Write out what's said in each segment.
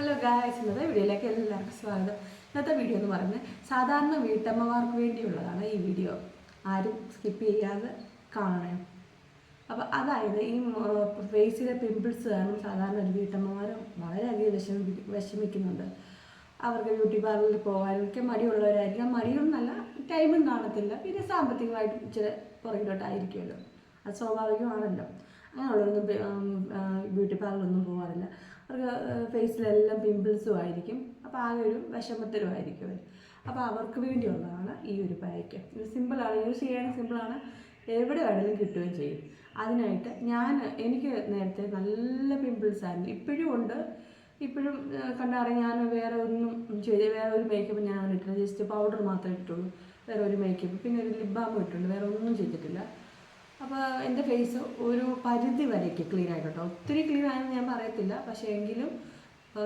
Hello guys ഇന്നത്തെ വീഡിയോയിലേക്ക് എല്ലാവർക്കും സ്വാഗതം. ഇന്നത്തെ വീഡിയോ എന്ന് പറയുന്നത് സാധാരണ വീട്ടമ്മമാർക്ക് വേണ്ടിയുള്ളതാണ് ഈ വീഡിയോ. ആരും സ്കിപ്പ് ചെയ്യാതെ കാണണേ അപ്പോൾ അതായത് ഈ ഫേസിലെ പിമ്പിൾസ് കാരണം സാധാരണ ഒരു വീട്ടമ്മമാർ വളരെയധികം വിഷമി വിഷമിക്കുന്നുണ്ട്. അവർക്ക് ബ്യൂട്ടി പാർലറിൽ പോകാനൊക്കെ മടിയുള്ളവരായിരിക്കും. മടിയൊന്നല്ല ടൈമും കാണത്തില്ല. പിന്നെ സാമ്പത്തികമായിട്ട് ഇച്ചിരി പുറകിലോട്ടായിരിക്കുമല്ലോ. അത് സ്വാഭാവികമാണല്ലോ. അങ്ങനെയുള്ളവരൊന്നും ബ്യൂട്ടി പാർലറൊന്നും പോകാറില്ല. അവർക്ക് ഫേസിലെല്ലാം പിമ്പിൾസും ആയിരിക്കും. അപ്പോൾ ആകെ ഒരു വിഷമത്തിലുമായിരിക്കും അവർ അപ്പോൾ അവർക്ക് വേണ്ടിയുള്ളതാണ് ഈ ഒരു പാക്ക് ഇത് സിമ്പിളാണ് യൂസ് ചെയ്യാൻ സിമ്പിളാണ് എവിടെ വേണമെങ്കിലും കിട്ടുകയും ചെയ്യും. അതിനായിട്ട് ഞാൻ എനിക്ക് നേരത്തെ നല്ല പിമ്പിൾസ് ആയിരുന്നു. ഇപ്പോഴും ഉണ്ട്. ഇപ്പോഴും കണ്ടറിയാം ഞാൻ വേറെ ഒന്നും ചെയ്ത് വേറെ ഒരു മേക്കപ്പ് ഞാൻ ഇട്ടില്ല ജസ്റ്റ് പൗഡർ മാത്രമേ ഇട്ടുള്ളൂ. വേറെ ഒരു മേക്കപ്പ് പിന്നെ ഒരു ലിപ് ബാം ഇട്ടുണ്ട് വേറെ ഒന്നും ചെയ്തിട്ടില്ല. അപ്പോൾ എന്റെ ഫേസ് ഒരു പരിധി വരെയൊക്കെ ക്ലീൻ ആയിട്ടോ ഒത്തിരി ക്ലീൻ ആയെന്ന് ഞാൻ പറയത്തില്ല. പക്ഷേ എങ്കിലും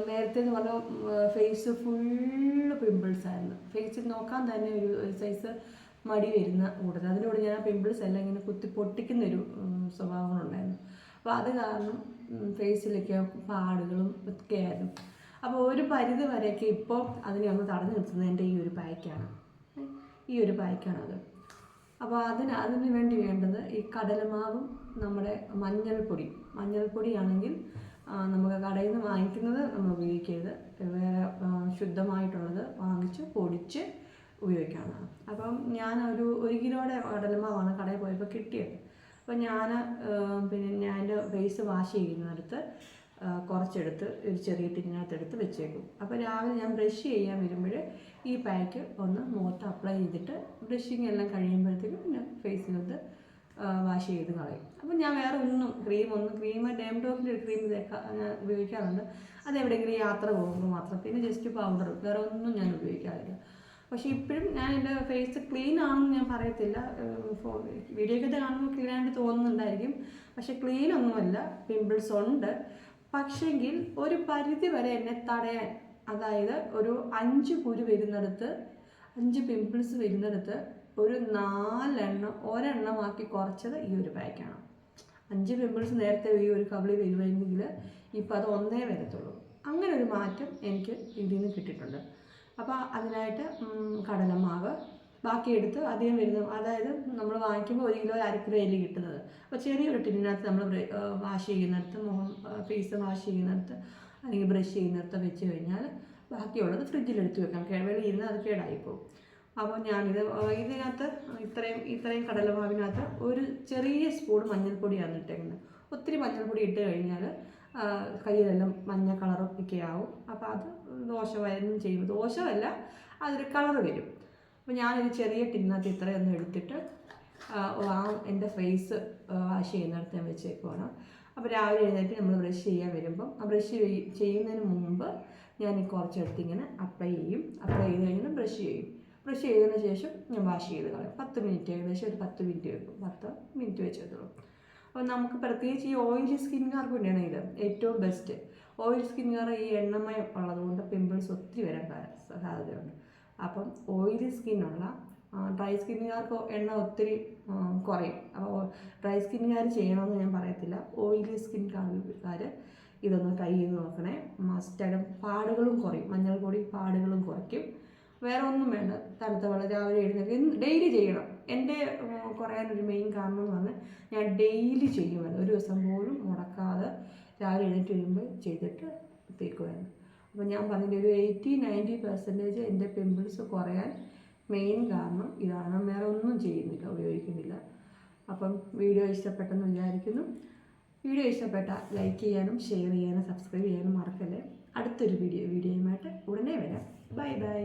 നേരത്തെ എന്ന് പറഞ്ഞാൽ ഫേസ് ഫുള്ള് പിമ്പിൾസ് ആയിരുന്നു. ഫേസിൽ നോക്കാൻ തന്നെ ഒരു സൈസ് മടി വരുന്ന കൂടുതൽ. അതിനോട് ഞാൻ പിമ്പിൾസ് എല്ലാം ഇങ്ങനെ കുത്തി പൊട്ടിക്കുന്നൊരു സ്വഭാവങ്ങളുണ്ടായിരുന്നു സ്വഭാവം അപ്പോൾ അത് കാരണം ഫേസിലൊക്കെ പാടുകളും ഒക്കെ ആയിരുന്നു. അപ്പോൾ ഒരു പരിധി വരെയൊക്കെ ഇപ്പോൾ അതിനെ ഒന്ന് തടഞ്ഞു നിർത്തുന്നത് എന്റെ ഈ ഒരു പായ്ക്കാണ്. ഈ ഒരു പായ്ക്കാണത്. അപ്പോൾ അതിന് അതിന് വേണ്ടി വേണ്ടത് ഈ കടലമാവും നമ്മുടെ മഞ്ഞൾപ്പൊടി. മഞ്ഞൾപ്പൊടിയാണെങ്കിൽ നമുക്ക് കടയിൽ നിന്ന് വാങ്ങിക്കുന്നത് നമ്മൾ ഉപയോഗിക്കരുത്. വേറെ ശുദ്ധമായിട്ടുള്ളത് വാങ്ങിച്ച് പൊടിച്ച് ഉപയോഗിക്കാവുന്നതാണ്. അപ്പം ഞാൻ ഒരു ഒരു കിലോയുടെ കടലമാവാണ് കടയിൽ പോയപ്പോൾ കിട്ടിയത്. അപ്പോൾ ഞാൻ പിന്നെ ഞാൻ എന്റെ ഫേസ് വാഷ് ചെയ്യുന്നിടത്ത് കുറച്ചെടുത്ത് ഒരു ചെറിയ തിരിഞ്ഞകത്തെടുത്ത് വെച്ചേക്കും. അപ്പോൾ രാവിലെ ഞാൻ ബ്രഷ് ചെയ്യാൻ വരുമ്പോൾ ഈ പാക്ക് ഒന്ന് മുഖത്ത് അപ്ലൈ ചെയ്തിട്ട് ബ്രഷിങ് എല്ലാം കഴിയുമ്പോഴത്തേക്കും പിന്നെ ഫേസിനകത്ത് വാഷ് ചെയ്ത് കളയും. അപ്പോൾ ഞാൻ വേറെ ഒന്നും ക്രീം ഒന്നും ക്രീം ഡേം ഡോക്കിന്റെ ഒരു ക്രീം ഞാൻ ഉപയോഗിക്കാറുണ്ട്. അത് എവിടെയെങ്കിലും യാത്ര പോകുമ്പോൾ മാത്രം. പിന്നെ ജസ്റ്റ് പൗഡർ വേറെ ഒന്നും ഞാൻ ഉപയോഗിക്കാറില്ല. പക്ഷേ ഇപ്പോഴും ഞാൻ എന്റെ ഫേസ് ക്ലീൻ ആണെന്ന് ഞാൻ പറയത്തില്ല. വീഡിയോക്കകത്ത് കാണുമ്പോൾ ക്ലീൻ ആയിട്ട് തോന്നുന്നുണ്ടായിരിക്കും. പക്ഷേ ക്ലീൻ ഒന്നുമല്ല. പിമ്പിൾസ് ഉണ്ട്. പക്ഷെങ്കിൽ ഒരു പരിധി വരെ എന്നെ തടയാൻ അതായത് ഒരു അഞ്ച് കുരു വരുന്നിടത്ത് അഞ്ച് പിമ്പിൾസ് വരുന്നിടത്ത് ഒരു നാലെണ്ണം ഒരെണ്ണമാക്കി കുറച്ചത് ഈ ഒരു പാക്കാണ് അഞ്ച് പിമ്പിൾസ് നേരത്തെ ഈ ഒരു കവിളി വരുമെങ്കിൽ ഇപ്പോൾ അത് ഒന്നേ വരത്തുള്ളൂ. അങ്ങനെ ഒരു മാറ്റം എനിക്ക് ഇതിൽ നിന്ന് കിട്ടിയിട്ടുണ്ട്. അപ്പോൾ അതിനായിട്ട് കടലമാവ് ബാക്കി എടുത്ത് അധികം വരുന്ന അതായത് നമ്മൾ വാങ്ങിക്കുമ്പോൾ ഒരു കിലോ അര കിലോ അരി കിട്ടുന്നത്. അപ്പോൾ ചെറിയൊരു ടിന്നിനകത്ത് നമ്മൾ വാഷ് ചെയ്യുന്നിടത്ത് മുഖം ഫേസ് വാഷ് ചെയ്യുന്നിടത്ത് അല്ലെങ്കിൽ ബ്രഷ് ചെയ്യുന്നിടത്ത് വെച്ച് കഴിഞ്ഞാൽ ബാക്കിയുള്ളത് ഫ്രിഡ്ജിൽ എടുത്ത് വെക്കാം. കേ- വെളിയിൽ ഇരുന്ന് അത് കേടായിപ്പോവും. അപ്പോൾ ഞാനിത് ഇതിനകത്ത് ഇത്രയും ഇത്രയും കടലമാവിനകത്ത് ഒരു ചെറിയ സ്പൂൺ മഞ്ഞൾപ്പൊടിയാണ് ഇട്ടേക്കുന്നത്. ഒത്തിരി മഞ്ഞൾപ്പൊടി ഇട്ട് കഴിഞ്ഞാൽ കയ്യിലെല്ലാം മഞ്ഞ കളറൊക്കെ ആവും. അപ്പോൾ അത് ദോഷമായിരുന്നു ചെയ്യും. ദോഷമല്ല അതൊരു കളർ വരും. അപ്പോൾ ഞാനൊരു ചെറിയ ടിന്നകത്ത് ഇത്രയൊന്നും എടുത്തിട്ട് ആ, എന്റെ ഫേസ് വാഷ് ചെയ്യുന്നിടത്ത് ഞാൻ വെച്ചേക്കുവാണ്. അപ്പോൾ രാവിലെ എഴുന്നേറ്റ് നമ്മൾ ബ്രഷ് ചെയ്യാൻ വരുമ്പം ആ ബ്രഷ് ചെയ്യുന്നതിന് മുമ്പ് ഞാൻ കുറച്ചെടുത്ത് ഇങ്ങനെ അപ്ലൈ ചെയ്യും. അപ്ലൈ ചെയ്ത് കഴിഞ്ഞാൽ ബ്രഷ് ചെയ്യും. ബ്രഷ് ചെയ്തതിന് ശേഷം ഞാൻ വാഷ് ചെയ്ത് കളയും. പത്ത് മിനിറ്റ് ഏകദേശം ഒരു പത്ത് മിനിറ്റ് വെക്കും പത്ത് മിനിറ്റ് വെച്ചെത്തുള്ളൂ അപ്പോൾ നമുക്ക് പ്രത്യേകിച്ച് ഈ ഓയിലി സ്കിൻകാർക്ക് വേണ്ടിയാണ് ഇത് ഏറ്റവും ബെസ്റ്റ് ഓയിൽ സ്കിൻകാർ ഈ എണ്ണമയം ഉള്ളതുകൊണ്ട് പിമ്പിൾസ് ഒത്തിരി വരാൻ സാധ്യതയുണ്ട്. അപ്പം ഓയിലി സ്കിന്നുള്ള ഡ്രൈ സ്കിന്നുകാർക്ക് എണ്ണ ഒത്തിരി കുറയും. അപ്പോൾ ഡ്രൈ സ്കിന്നുകാർ ചെയ്യണമെന്ന് ഞാൻ പറയത്തില്ല. ഓയിലി സ്കിൻ സ്കിൻകാർ ഇതൊന്ന് ട്രൈ ചെയ്ത് നോക്കണേ. മസ്റ്റായിട്ടും പാടുകളും കുറയും. മഞ്ഞൾ മഞ്ഞൾപ്പൊടി പാടുകളും കുറയ്ക്കും. വേറെ ഒന്നും വേണ്ട. തണുത്ത വെള്ളം രാവിലെ എഴുന്നേറ്റ് ഡെയിലി ചെയ്യണം. എന്റെ കുറയാനൊരു മെയിൻ കാരണം എന്ന് പറഞ്ഞാൽ ഞാൻ ഡെയിലി ചെയ്യുമായിരുന്നു ഒരു ദിവസം പോലും മുടക്കാതെ രാവിലെ എഴുന്നേറ്റ് വരുമ്പോൾ ചെയ്തിട്ട് തേക്കുമായിരുന്നു അപ്പോൾ ഞാൻ പറഞ്ഞ ഒരു എയ്റ്റി നയന്റി പെർസെന്റേജ് എന്റെ പിമ്പിൾസ് കുറയാൻ മെയിൻ കാരണം ഇതാണ്. വേറെ ഒന്നും ചെയ്യുന്നില്ല ഉപയോഗിക്കുന്നില്ല. അപ്പം വീഡിയോ ഇഷ്ടപ്പെട്ടെന്ന് വിചാരിക്കുന്നു. വീഡിയോ ഇഷ്ടപ്പെട്ട ലൈക്ക് ചെയ്യാനും ഷെയർ ചെയ്യാനും സബ്സ്ക്രൈബ് ചെയ്യാനും മറക്കല്ലേ. അടുത്തൊരു വീഡിയോ വീഡിയോയുമായിട്ട് ഉടനെ വരാം. Bye bye